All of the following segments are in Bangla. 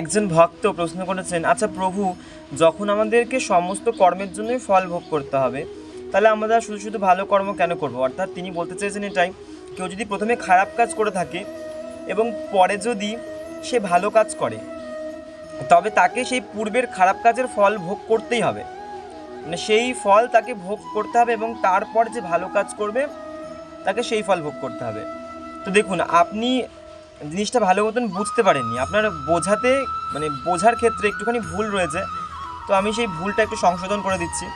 একজন ভক্ত প্রশ্ন করেছেন আচ্ছা প্রভু, যখন আমাদেরকে সমস্ত কর্মের জন্যই ফল ভোগ করতে হবে, তাহলে আমরা শুধু শুধু ভালো কর্ম কেন করব? অর্থাৎ তিনি বলতে চেয়েছেন এটাই, কেউ যদি প্রথমে খারাপ কাজ করে থাকে এবং পরে যদি সে ভালো কাজ করে, তবে তাকে সেই পূর্বের খারাপ কাজের ফল ভোগ করতেই হবে। মানে সেই ফল তাকে ভোগ করতে হবে এবং তারপর যে ভালো কাজ করবে, তাকে সেই ফল ভোগ করতে হবে। তো দেখুন, আপনি জিনিসটা ভালো মতন বুঝতে পারেননি। আপনার বোঝাতে মানে বোঝার ক্ষেত্রে একটুখানি ভুল রয়েছে। তো আমি সেই ভুলটা একটু সংশোধন করে দিচ্ছি।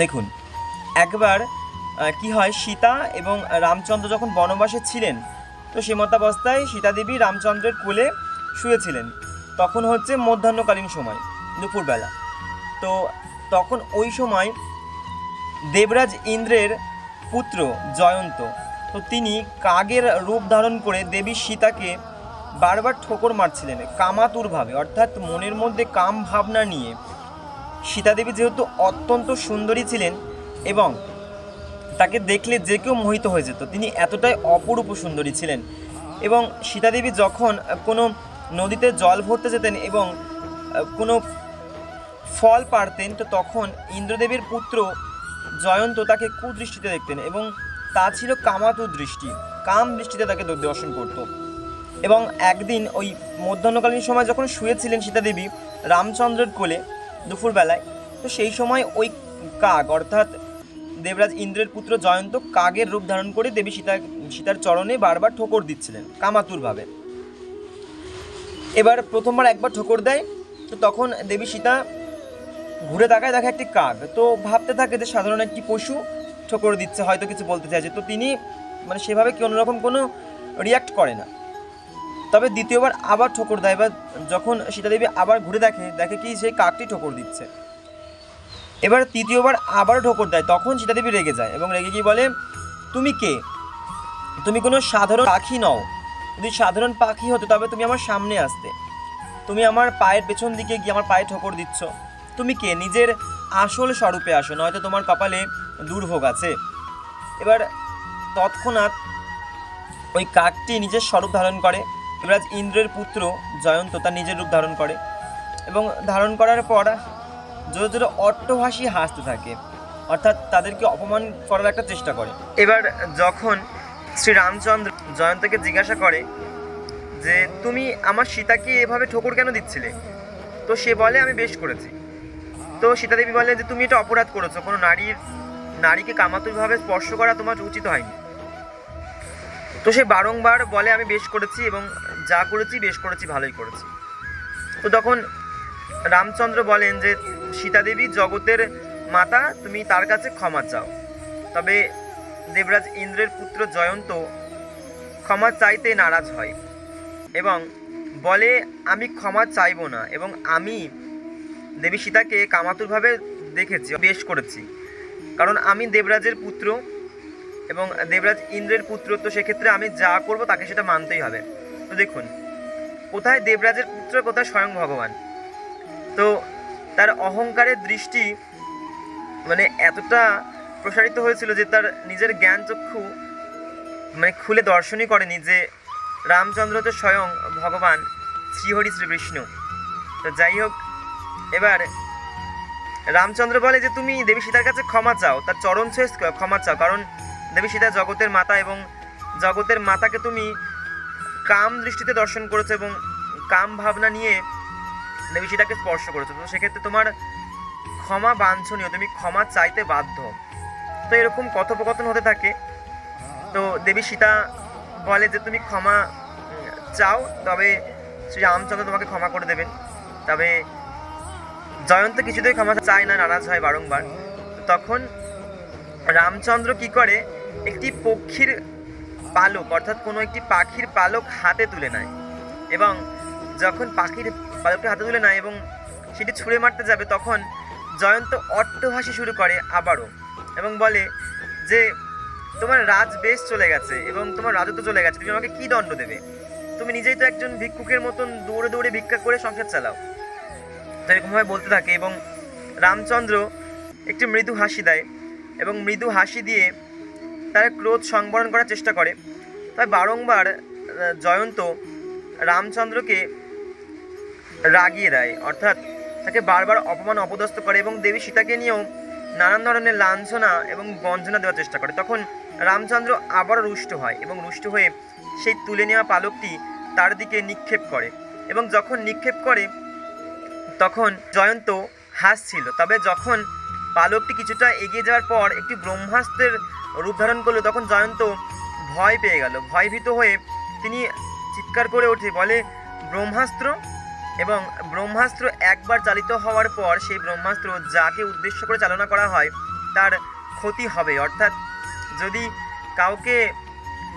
দেখুন, একবার কি হয়, সীতা এবং রামচন্দ্র যখন বনবাসে ছিলেন, তো সেমতাবস্থায় সীতা দেবী রামচন্দ্রের কোলে শুয়েছিলেন। তখন হচ্ছে মধ্যাহ্নকালীন সময়, দুপুরবেলা। তো তখন ওই সময় দেবরাজ ইন্দ্রের পুত্র জয়ন্ত তো তিনি কাগের রূপ ধারণ করে দেবী সীতাকে বারবার ঠোকর মারছিলেন, কামাতুরভাবে। অর্থাৎ মনের মধ্যে কাম ভাবনা নিয়ে সীতাদেবী যেহেতু অত্যন্ত সুন্দরী ছিলেন এবং তাকে দেখলে যে কেউ মোহিত হয়ে যেত, তিনি এতটাই অপরূপ সুন্দরী ছিলেন। এবং সীতাদেবী যখন কোনো নদীতে জল ভরতে যেতেন এবং কোনো ফল পারতেন তো তখন ইন্দ্রদেবীর পুত্র জয়ন্ত তাকে কুদৃষ্টিতে দেখতেন এবং তা ছিল কামাতু দৃষ্টি। কাম দৃষ্টিতে তাকে দর্শন করত। এবং একদিন ওই মধ্যাহ্নকালীন সময় যখন শুয়েছিলেন সীতাদেবী রামচন্দ্রের কোলে দুপুরবেলায়, তো সেই সময় ওই কাক, অর্থাৎ দেবরাজ ইন্দ্রের পুত্র জয়ন্ত কাগের রূপ ধারণ করে দেবী সীতা সীতার চরণে বারবার ঠোকর দিচ্ছিলেন, কামাতুরভাবে। এবার প্রথমবার একবার ঠোকর দেয়, তো তখন দেবী সীতা ঘুরে তাকায়, দেখে একটি কাক। তো ভাবতে থাকে যে সাধারণ একটি পশু ঠোকর দিচ্ছে, হয়তো কিছু বলতে চাইছে। তো তিনি মানে সেভাবে কি অন্যরকম কোনো রিয়াক্ট করে না। তবে দ্বিতীয়বার আবার ঠোকর দেয় বা যখন সীতাদেবী আবার ঘুরে দেখে দেখে কি সেই কাকটি ঠোকর দিচ্ছে। এবার তৃতীয়বার আবার ঠোকর দেয়, তখন সীতাদেবী রেগে যায় এবং রেগে গিয়ে বলে, তুমি কে? তুমি কোনো সাধারণ পাখি নও। যদি সাধারণ পাখি হতো, তবে তুমি আমার সামনে আসতে। তুমি আমার পায়ের পেছন দিকে গিয়ে আমার পায়ে ঠোকর দিচ্ছ। তুমি কে? নিজের আসল স্বরূপে আসো, নয়তো তোমার কপালে দুর্ভোগ আছে। এবার তৎক্ষণাৎ ওই কাকটি নিজের স্বরূপ ধারণ করে। যুবরাজ ইন্দ্রের পুত্র জয়ন্ত তার নিজের রূপ ধারণ করে এবং ধারণ করার পর জোরে জোরে অট্টহাসি হাসতে থাকে। অর্থাৎ তাদেরকে অপমান করার একটা চেষ্টা করে। এবার যখন শ্রী রামচন্দ্র জয়ন্তকে জিজ্ঞাসা করে যে, তুমি আমার সীতাকে এভাবে ঠোকর কেন দিচ্ছিলে? তো সে বলে, আমি বেশ করেছি। তো সীতাদেবী বলে যে, তুমি এটা অপরাধ করেছ। কোনো নারীর নারীকে কামাতুরভাবে স্পর্শ করা তোমার উচিত হয়নি। তো সে বারংবার বলে, আমি বেশ করেছি এবং যা করেছি, বেশ করেছি, ভালোই করেছি। তো তখন রামচন্দ্র বলেন যে, সীতাদেবী জগতের মাতা, তুমি তার কাছে ক্ষমা চাও। তবে দেবরাজ ইন্দ্রের পুত্র জয়ন্ত ক্ষমা চাইতে নারাজ হয় এবং বলে, আমি ক্ষমা চাইব না এবং আমি দেবী সীতাকে কামাতুরভাবে দেখেছি, বেশ করেছি। কারণ আমি দেবরাজের পুত্র এবং দেবরাজ ইন্দ্রের পুত্র, তো সেক্ষেত্রে আমি যা করব তাকে সেটা মানতেই হবে। তো দেখুন, কোথায় দেবরাজের পুত্র কোথায় স্বয়ং ভগবান? তো তার অহংকারের দৃষ্টি মানে এতটা প্রসারিত হয়েছিল যে তার নিজের জ্ঞান চক্ষু মানে খুলে দর্শনই করেনি যে রামচন্দ্র তো স্বয়ং ভগবান শ্রীহরি শ্রী বিষ্ণু তো যাই হোক, এবার রামচন্দ্র বলে যে, তুমি দেবী সীতার কাছে ক্ষমা চাও, তার চরণ ছুঁয়ে ক্ষমা চাও, কারণ দেবী সীতা জগতের মাতা এবং জগতের মাতাকে তুমি কাম দৃষ্টিতে দর্শন করেছ এবং কাম ভাবনা নিয়ে দেবী সীতাকে স্পর্শ করেছ। তো সেক্ষেত্রে তোমার ক্ষমা বাঞ্ছনীয়, তুমি ক্ষমা চাইতে বাধ্য। তো এরকম কথোপকথন হতে থাকে। তো দেবী সীতা বলে যে, তুমি ক্ষমা চাও, তবে শ্রী রামচন্দ্র তোমাকে ক্ষমা করে দেবেন। তবে জয়ন্ত কিছুতেই ক্ষমা চায় না, নারাজ হয় বারংবার। তখন রামচন্দ্র কি করে? একটি পক্ষীর পালক, অর্থাৎ কোনো একটি পাখির পালক হাতে তুলে নেয় এবং যখন পাখির পালকটি হাতে তুলে নেয় এবং সেটি ছুঁড়ে মারতে যাবে, তখন জয়ন্ত অট্টহাসি শুরু করে আবারও এবং বলে যে, তোমার রাজ বেশ চলে গেছে এবং তোমার রাজত্ব চলে গেছে। তুমি আমাকে কী দণ্ড দেবে? তুমি নিজেই তো একজন ভিক্ষুকের মতন দৌড়ে দৌড়ে ভিক্ষা করে সংসার চালাও। তো এরকমভাবে বলতে থাকে এবং রামচন্দ্র একটি মৃদু হাসি দেয় এবং মৃদু হাসি দিয়ে তার ক্রোধ সংবরণ করার চেষ্টা করে। তাই বারংবার জয়ন্ত রামচন্দ্রকে রাগিয়ে দেয়। অর্থাৎ তাকে বারবার অপমান অপদস্থ করে এবং দেবী সীতাকে নিয়েও নানান ধরনের লাঞ্ছনা এবং বঞ্চনা দেওয়ার চেষ্টা করে। তখন রামচন্দ্র আবারও রুষ্ট হয় এবং রুষ্ট হয়ে সেই তুলে নেওয়া পালকটি তার দিকে নিক্ষেপ করে এবং যখন নিক্ষেপ করে তখন জয়ন্ত হাসছিল। তবে যখন পালকটি কিছুটা এগিয়ে যাওয়ার পর একটি ব্রহ্মাস্ত্রের রূপ ধারণ করল, তখন জয়ন্ত ভয় পেয়ে গেল। ভয়ভীত হয়ে তিনি চিৎকার করে ওঠে বলে, ব্রহ্মাস্ত্র? এবং ব্রহ্মাস্ত্র একবার চালিত হওয়ার পর সেই ব্রহ্মাস্ত্র যাকে উদ্দেশ্য করে চালনা করা হয়, তার ক্ষতি হবে। অর্থাৎ যদি কাউকে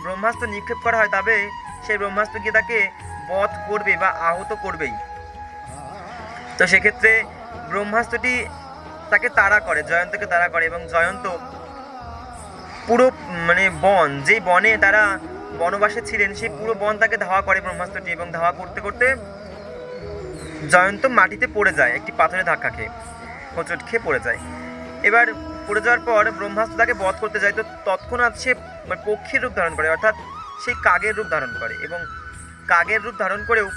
ব্রহ্মাস্ত্র নিক্ষেপ করা হয়, তবে সেই ব্রহ্মাস্ত্র গিয়ে তাকে বধ করবে বা আহত করবেই। তো সেক্ষেত্রে ব্রহ্মাস্ত্রটি তাকে তাড়া করে, জয়ন্তকে তাড়া করে এবং জয়ন্ত পুরো মানে বন, যেই বনে তারা বনবাসে ছিলেন, সেই পুরো বন তাকে ধাওয়া করে ব্রহ্মাস্ত্রটি এবং ধাওয়া করতে করতে জয়ন্ত মাটিতে পড়ে যায়, একটি পাথরে ধাক্কা খেয়ে, হোঁচট খেয়ে পড়ে যায়। এবার পড়ে যাওয়ার পর ব্রহ্মাস্ত্র তাকে বধ করতে যায়, তো তৎক্ষণাৎ সে মানে পক্ষীর রূপ ধারণ করে, অর্থাৎ সেই কাগের রূপ ধারণ করে এবং কাগের রূপ ধারণ করেও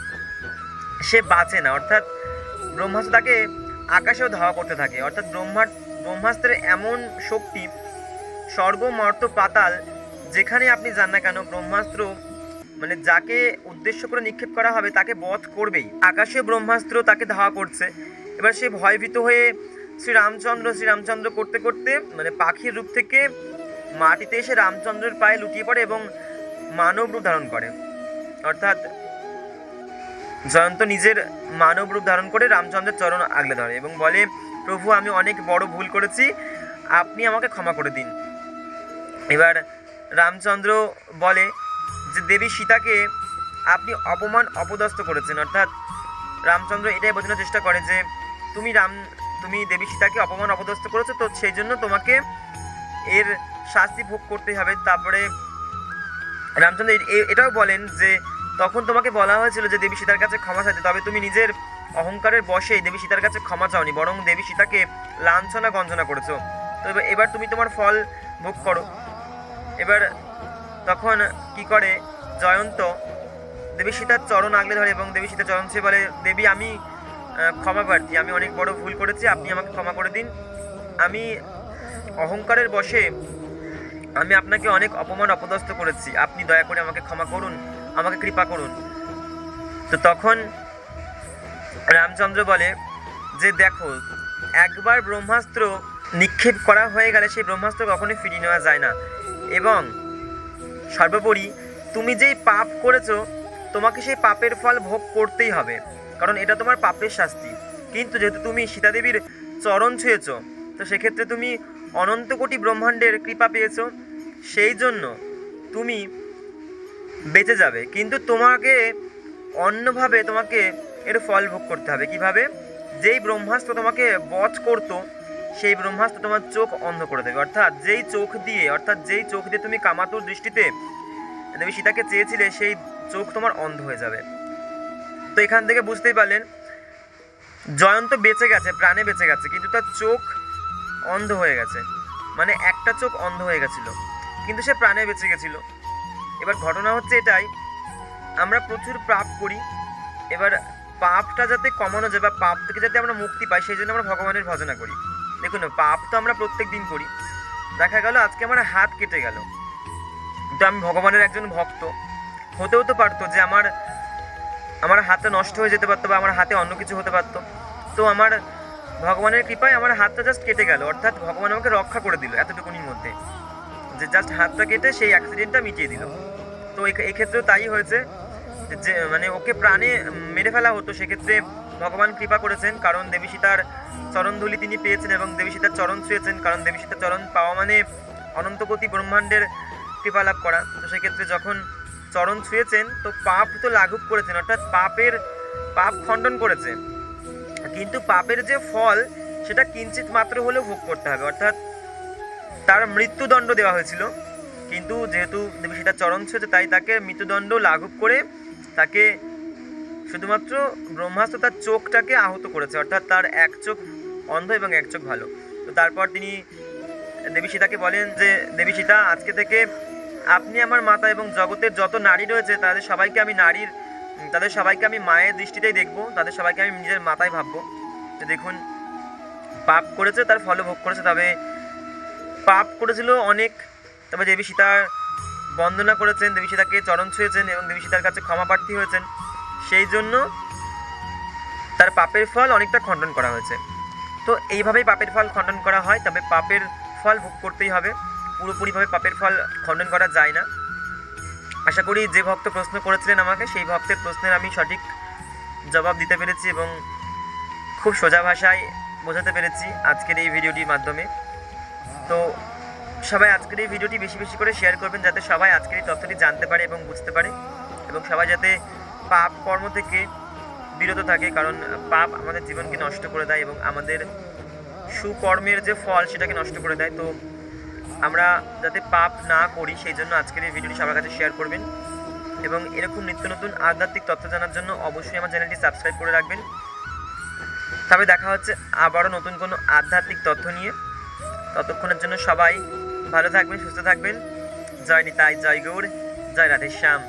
সে বাঁচে না, অর্থাৎ ব্রহ্মাস্ত্র তাকে আকাশেও ধাওয়া করতে থাকে। অর্থাৎ ব্রহ্মার ব্রহ্মাস্ত্রের এমন শক্তি, স্বর্গ, মর্ত, পাতাল, যেখানে আপনি যান না কেন, ব্রহ্মাস্ত্র মানে যাকে উদ্দেশ্য করে নিক্ষেপ করা হবে, তাকে বধ করবেই। আকাশে ব্রহ্মাস্ত্র তাকে ধাওয়া করছে। এবার সে ভয়ভীত হয়ে শ্রী রামচন্দ্র শ্রী রামচন্দ্র করতে করতে মানে পাখির রূপ থেকে মাটিতে এসে রামচন্দ্রের পায়ে লুটিয়ে পড়ে এবং মানব রূপ ধারণ করে। অর্থাৎ জয়ন্ত নিজের মানব রূপ ধারণ করে রামচন্দ্রের চরণ আগলে ধরে এবং বলে, প্রভু, আমি অনেক বড় ভুল করেছি, আপনি আমাকে ক্ষমা করে দিন। এবার রামচন্দ্র বলে যে, দেবী সীতাকে আপনি অপমান, অপদস্থ করেছেন। অর্থাৎ রামচন্দ্র এটাই বোঝানোর চেষ্টা করে যে, তুমি রাম, তুমি দেবী সীতাকে অপমান, অপদস্থ করেছ, তো সেই জন্য তোমাকে এর শাস্তি ভোগ করতে হবে। তারপরে রামচন্দ্র এটাও বলেন যে তখন তোমাকে বলা হয়েছিল যে দেবী সীতার কাছে ক্ষমা চাইতে। তবে তুমি নিজের অহংকারের বশেই দেবী সীতার কাছে ক্ষমা চাওনি, বরং দেবী সীতাকে লাঞ্ছনা গঞ্জনা করেছ। তো এবার তুমি তোমার ফল ভোগ করো। এবার তখন কি করে জয়ন্ত, দেবী সীতার চরণ আগলে ধরে এবং দেবী সীতা চরণ ছুঁয়ে বলে, দেবী, আমি ক্ষমা প্রার্থী, আমি অনেক বড় ভুল করেছি, আপনি আমাকে ক্ষমা করে দিন। আমি অহংকারের বশে আমি আপনাকে অনেক অপমান অপদস্থ করেছি। আপনি দয়া করে আমাকে ক্ষমা করুন। আমাকে কৃপা করুন। তো তখন রামচন্দ্র বলে, যে দেখো, একবার ব্রহ্মাস্ত্র নিক্ষেপ করা হয়ে গেলে সেই ব্রহ্মাস্ত্র কখনোই ফিরিয়ে নেওয়া যায় না। এবং সর্বোপরি তুমি যেই পাপ করেছ, তোমাকে সেই পাপের ফল ভোগ করতেই হবে, কারণ এটা তোমার পাপের শাস্তি। কিন্তু যেহেতু তুমি সীতাদেবীর চরণ ছুঁয়েছ, তো সেক্ষেত্রে তুমি অনন্ত কোটি ব্রহ্মাণ্ডের কৃপা পেয়েছ। সেই জন্য তুমি বেঁচে যাবে। কিন্তু তোমাকে অন্যভাবে তোমাকে এর ফল ভোগ করতে হবে। কীভাবে? যেই ব্রহ্মাস্ত্র তোমাকে বধ করতো, সেই ব্রহ্মাস্ত্র তোমার চোখ অন্ধ করে দেবে। অর্থাৎ যেই চোখ দিয়ে, অর্থাৎ যেই চোখ দিয়ে তুমি কামাতুর দৃষ্টিতে দেবী সীতাকে চেয়েছিলে, সেই চোখ তোমার অন্ধ হয়ে যাবে। তো এখান থেকে বুঝতেই পারলেন, জয়ন্ত বেঁচে গেছে, প্রাণে বেঁচে গেছে, কিন্তু তার চোখ অন্ধ হয়ে গেছে। মানে একটা চোখ অন্ধ হয়ে গেছিল। কিন্তু সে প্রাণে বেঁচে গেছিল। এবার ঘটনা হচ্ছে এটাই, আমরা প্রচুর পাপ করি, এবার পাপটা যাতে কমানো যায় বা পাপ থেকে যাতে আমরা মুক্তি পাই, সেই জন্য আমরা ভগবানের ভজনা করি। দেখুন, পাপ তো আমরা প্রত্যেক দিন করি। দেখা গেল, আজকে আমার হাত কেটে গেল। কিন্তু আমি ভগবানের একজন ভক্ত। হতেও তো পারতো যে আমার আমার হাতটা নষ্ট হয়ে যেতে পারতো বা আমার হাতে অন্য কিছু হতে পারতো। তো আমার ভগবানের কৃপায় আমার হাতটা জাস্ট কেটে গেল। অর্থাৎ ভগবান আমাকে রক্ষা করে দিল এতটুকুনির মধ্যে। যে জাস্ট হাতটা কেটে সেই অ্যাক্সিডেন্টটা মিটিয়ে দিল। তো এক্ষেত্রেও তাই হয়েছে যে- মানে ওকে প্রাণে মেরে ফেলা হতো, সেক্ষেত্রে ভগবান কৃপা করেছেন, কারণ দেবী সীতার চরণধুলি তিনি পেয়েছেন এবং দেবী সীতার চরণ ছুঁয়েছেন, কারণ দেবী সীতার চরণ পাওয়া মানে অনন্তকোটি ব্রহ্মাণ্ডের কৃপা লাভ করা। তো সেক্ষেত্রে যখন চরণ ছুঁয়েছেন, তো পাপ তো লাঘব করেছেন, অর্থাৎ পাপের পাপ খণ্ডন করেছে। কিন্তু পাপের যে ফল, সেটা কিঞ্চিত মাত্র হলেও ভোগ করতে হবে, অর্থাৎ তার মৃত্যুদণ্ড দেওয়া হয়েছিল। কিন্তু যেহেতু সীতার চরণ ছুঁয়েছে তাই তাকে মৃত্যুদণ্ড লাঘব করে তাকে শুধুমাত্র ব্রহ্মাস্ত্র তার চোখটাকে আহত করেছে। অর্থাৎ তার এক চোখ অন্ধ এবং এক চোখ ভালো। তো তারপর তিনি দেবী সীতাকে বলেন যে দেবী সীতা আজকে থেকে আপনি আমার মাতা এবং জগতের যত নারী রয়েছে, তাদের সবাইকে আমি নারীর, তাদের সবাইকে আমি মায়ের দৃষ্টিতেই দেখব। তাদের সবাইকে আমি নিজের মাথায় ভাববো। যে দেখুন, পাপ করেছে, তার ফল ভোগ করেছে। তবে পাপ করেছিল অনেক তবে দেবী সীতার বন্দনা করেছেন, দেবী সীতাকে চরণ ছুঁয়েছেন এবং দেবী সীতার কাছে ক্ষমা প্রার্থী হয়েছেন। সেই জন্য তার পাপের ফল অনেকটা খণ্ডন করা হয়েছে। তো এইভাবেই পাপের ফল খণ্ডন করা হয়, তবে পাপের ফল ভোগ করতেই হবে। পুরোপুরিভাবে পাপের ফল খণ্ডন করা যায় না। আশা করি যে ভক্ত প্রশ্ন করেছিলেন আমাকে, সেই ভক্তের প্রশ্নের আমি সঠিক জবাব দিতে পেরেছি এবং খুব সোজা ভাষায় বোঝাতে পেরেছি আজকের এই ভিডিওটির মাধ্যমে। তো সবাই আজকের এই ভিডিওটি বেশি বেশি করে শেয়ার করবেন যাতে সবাই আজকের এই তথ্যটি জানতে পারে এবং বুঝতে পারে এবং সবাই যাতে পাপ কর্ম থেকে বিরত থাকে, কারণ পাপ আমাদের জীবনকে নষ্ট করে দেয় এবং আমাদের সুকর্মের যে ফল সেটাকে নষ্ট করে দেয়। তো আমরা যাতে পাপ না করি, সেই জন্য আজকের এই ভিডিওটি সবার কাছে শেয়ার করবেন এবং এরকম নিত্য নতুন আধ্যাত্মিক তথ্য জানার জন্য অবশ্যই আমার চ্যানেলটি সাবস্ক্রাইব করে রাখবেন। তবে দেখা হচ্ছে আবারও নতুন কোনো আধ্যাত্মিক তথ্য নিয়ে। ততক্ষণের জন্য সবাই ভালো থাকবেন সুস্থ থাকবেন। জয় নিতাই জয় গৌর জয় রাধেশ্যাম।